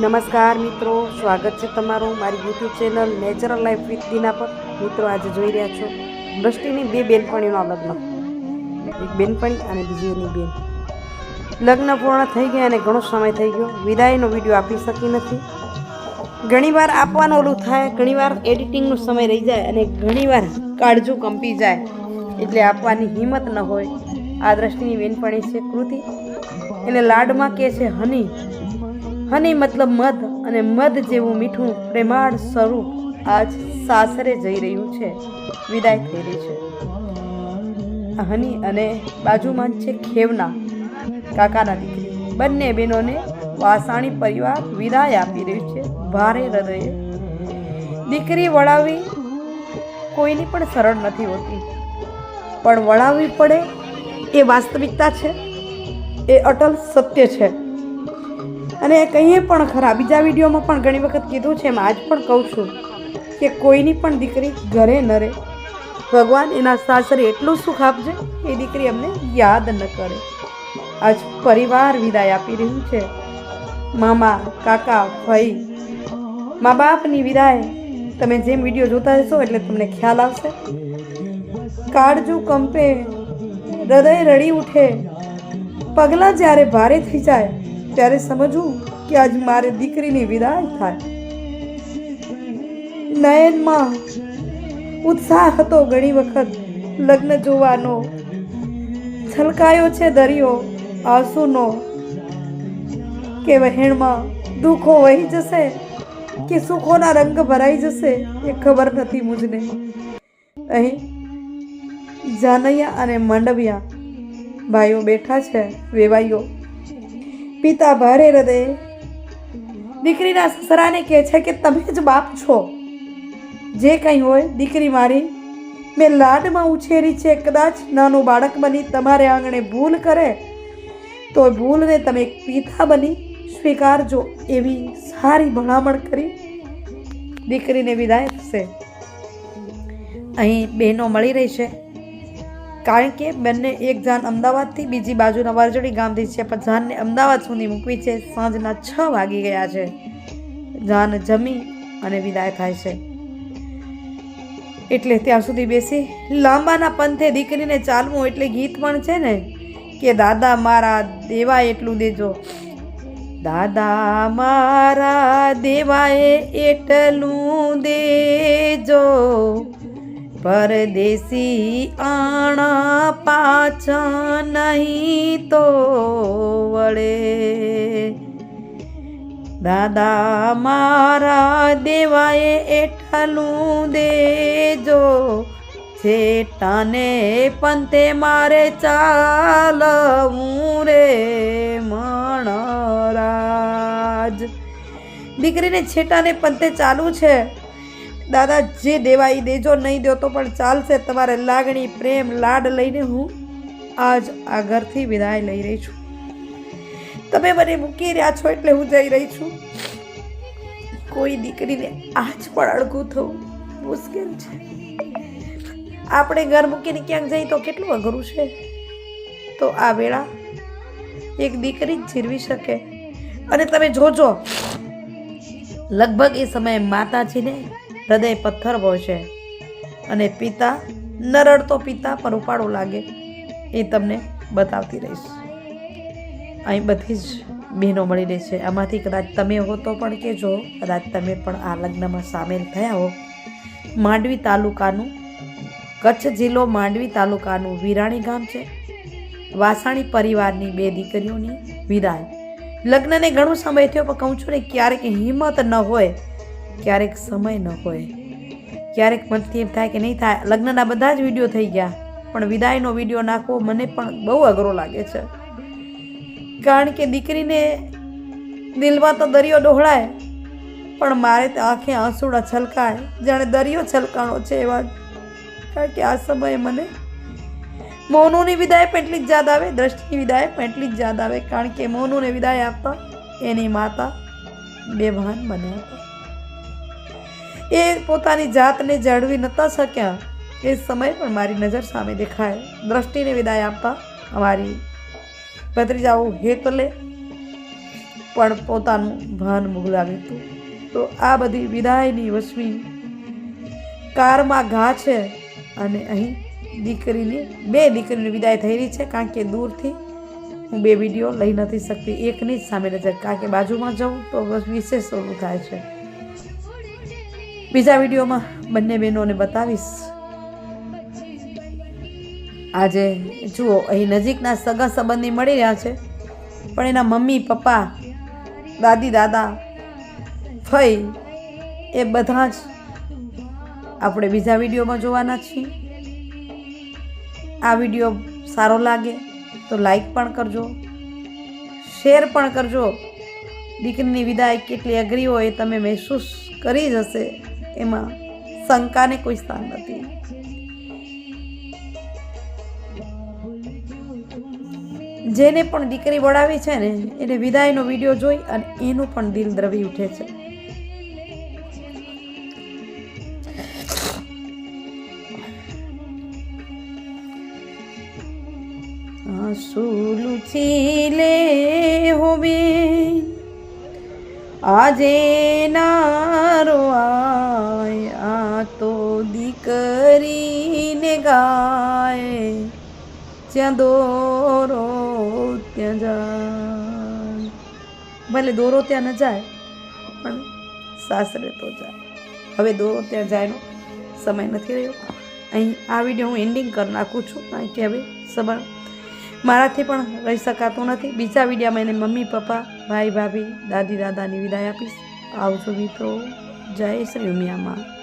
નમસ્કાર મિત્રો, સ્વાગત છે તમારું મારી YouTube channel natural life with Dina પર. મિત્રો, આજે જોઈ રહ્યા છો દ્રષ્ટિની બે બેનપણીનો લગ્ન. એક બેનપણી અને બીજી એની બેન. લગ્ન પૂર્ણ થઈ ગયા અને ઘણો સમય થઈ ગયો. વિદાયનો વીડિયો આપી શકી નથી. ઘણીવાર આપવાનું ઓલું થાય, ઘણીવાર એડિટિંગનો સમય રહી જાય અને ઘણીવાર કાળજું કંપી જાય. એટલે આપવાની હિંમત ન હોય. આ દ્રષ્ટિની બેનપણી છે કૃતિ. એને લાડમાં કહે છે, હની હની મતલબ મધ અને મધ જેવું મીઠું પ્રેમાળ સ્વરૂપ આજ સાસરે જઈ રહ્યું છે. વિદાય થઈ રહી છે. હની અને બાજુમાં છે ખેવના કાકાના દીકરી. બંને બહેનોને વાસાણી પરિવાર વિદાય આપી રહ્યું છે. ભારે હૃદયે. દીકરી વળાવી કોઈની પણ સરળ નથી હોતી. પણ વળાવવી પડે એ વાસ્તવિકતા છે. એ અટલ સત્ય છે. અને કહીએ પણ ખરા. બીજા વિડીયોમાં પણ ઘણી વખત કીધું છે એમ, આજ પણ કહું છું કે કોઈની પણ દીકરી ઘરે ન રહે. ભગવાન એના સાસરે એટલું સુખ આપજે એ દીકરી અમને યાદ ન કરે. આજ પરિવાર વિદાય આપી રહ્યું છે. મામા, કાકા, ભાઈ, મા બાપની વિદાય. તમે જેમ વીડિયો જોતા હશો એટલે તમને ખ્યાલ આવશે. કાળજું કંપે, હૃદય રડી ઉઠે. પગલાં જ્યારે ભારે થઈ જાય ત્યારે સમજવું કે આજ મારે દીકરીની વિદાય થાય. નયનમાં ઉત્સાહ હતો ઘણી વખત. લગ્ન જોવાનો છલકાયો છે દરિયો, આંસુનો કે વહેણમાં દુઃખો વહી જશે કે સુખોના રંગ ભરાઈ જશે એ ખબર નથી મુજને. અહીં જાનૈયા અને માંડવિયા ભાઈઓ બેઠા છે વેવાઈઓ પિતા ભારે હૃદય દીકરીના સસરાને કહે છે કે તમે જ બાપ છો. જે કંઈ હોય દીકરી મારી, મેં લાડમાં ઉછેરી છે, કદાચ નાનું બાળક બની તમારે આંગણે ભૂલ કરે, તો ભૂલને તમે પિતા બની સ્વીકારજો એવી સારી ભલામણ કરી દીકરીને વિદાય થશે અહીં બહેનો મળી રહી છે. કારણ કે બંને એક જાન અમદાવાદથી બીજી બાજુના વારજડી ગામથી છે, પણ જાનને અમદાવાદ સુધી મૂકવી છે. સાંજના છ વાગી ગયા છે. જાન જમી અને વિદાય થાય છે. એટલે ત્યાં સુધી બેસી લાંબાના પંથે દીકરીને ચાલવું એટલે ગીત પણ છે ને, કે દાદા મારા દેવા એટલું દેજો. દાદા મારા દેવાએ એટલું દેજો. પરદેશી આણા પાછા નહીં તો વળે. દાદા મારા દેવાએ એટલું દેજો છેટાને પંતે મારે ચાલવું રે મણરાજ. દીકરીને છેટાને પંતે ચાલુ છે. દાદા, જે દેવા એ દેજો, નહીં દો તો પણ ચાલશે. તમારે લાગણી, પ્રેમ, લાડ લઈને હું આજ આ ઘરથી વિદાય લઈ રહી છું. તમે મને મૂકી રહ્યા છો એટલે હું જઈ રહી છું. કોઈ દીકરીને આજ પણ અડગું થવું મુશ્કેલ છે. આપણે ઘર મૂકીને ક્યાંક જઈએ તો કેટલું અઘરું છે? તો આ વેળા એક દીકરી જ જીરવી શકે. અને તમે જોજો, લગભગ એ સમયે માતાજીને હૃદય પથ્થર છે અને પિતા નરળતો પિતા પર ઉપાડો લાગે. એ તમને બતાવતી રહીશ. અહીં બધી જ બહેનો મળી રહી છે. આમાંથી કદાચ તમે હો તો પણ કહેજો. કદાચ તમે પણ આ લગ્નમાં સામેલ થયા હો. માંડવી તાલુકાનું કચ્છ જિલ્લો માંડવી તાલુકાનું વિરાણી ગામ છે. વાસાણી પરિવારની બે દીકરીઓની વિદાય. લગ્નને ઘણો સમય થયો, પણ કહું છું ને ક્યારેક હિંમત ન હોય ક્યારેક સમય ન હોય. ક્યારેક મનથી એમ થાય કે નહીં થાય. લગ્નના બધા જ વીડિયો થઈ ગયા. પણ વિદાયનો વીડિયો નાખવો મને પણ બહુ અઘરો લાગે છે. કારણ કે દીકરીને દિલમાં તો દરિયો ડોહળાય. પણ મારે તો આંખે આંસુડા છલકાય. જાણે દરિયો છલકાણો છે એવા. કારણ કે આ સમયે મને મોનુની વિદાય પણ એટલી જ યાદ આવે, દ્રષ્ટિની વિદાય પણ એટલી જ યાદ આવે. કારણ કે મોનુને વિદાય આપતા એની માતા બેભાન બન્યા હતા. એ પોતાની જાતને જાળવી નહોતા શક્યા. એ સમય પણ મારી નજર સામે દેખાય. દ્રષ્ટિને વિદાય આપતા અમારી ભત્રીજાઓ હેતલે પણ પોતાનું ભાન ભૂલાવ્યું હતું તો આ બધી વિદાયની વસવી કારમાં ઘા છે અને અહીં દીકરીની, બે દીકરીની વિદાય થઈ રહી છે કારણ કે દૂરથી હું બે વીડિયો લઈ નથી શકતી. એકની જ સામે નજર. કારણ કે બાજુમાં જાઉં તો વિશેષ ઓલું થાય છે. બીજા વિડીયોમાં બંને બહેનોને બતાવીશ. આજે જુઓ, અહીં નજીકના સગા સંબંધી મળી રહ્યા છે. પણ એના મમ્મી, પપ્પા, દાદી, દાદા ફઈ એ બધા જ આપણે બીજા વિડીયોમાં જોવાના છીએ. આ વીડિયો સારો લાગે તો લાઈક પણ કરજો. શેર પણ કરજો. દીકરીની વિદાય કેટલી અઘરી હોય એ તમે મહેસૂસ કરી જ હશે. એમાં શંકાને કોઈ સ્થાન નથી. જેને પણ દીકરી વળાવી છે ને, એને વિદાયનો વીડિયો જોઈ અને એનું પણ દિલ દ્રવી ઉઠે છે. લે હોવે આજે નારો આ દીકરીને ગાય, જ્યાં દોરો ત્યાં જાય. ભલે દોરો ત્યાં ન જાય, પણ સાસરે તો જાય. હવે દોરો ત્યાં જાયનો સમય નથી રહ્યો. અહીં આ વીડિયો હું એન્ડિંગ કરી નાખું છું, કારણ કે હવે સબર મારાથી પણ રહી શકાતું નથી. બીજા વિડીયામાં એને મમ્મી, પપ્પા, ભાઈ, ભાભી, દાદી, દાદાની વિદાય આપીશ. આવજો મિત્રો. જય શ્રી ઉમિયામાં.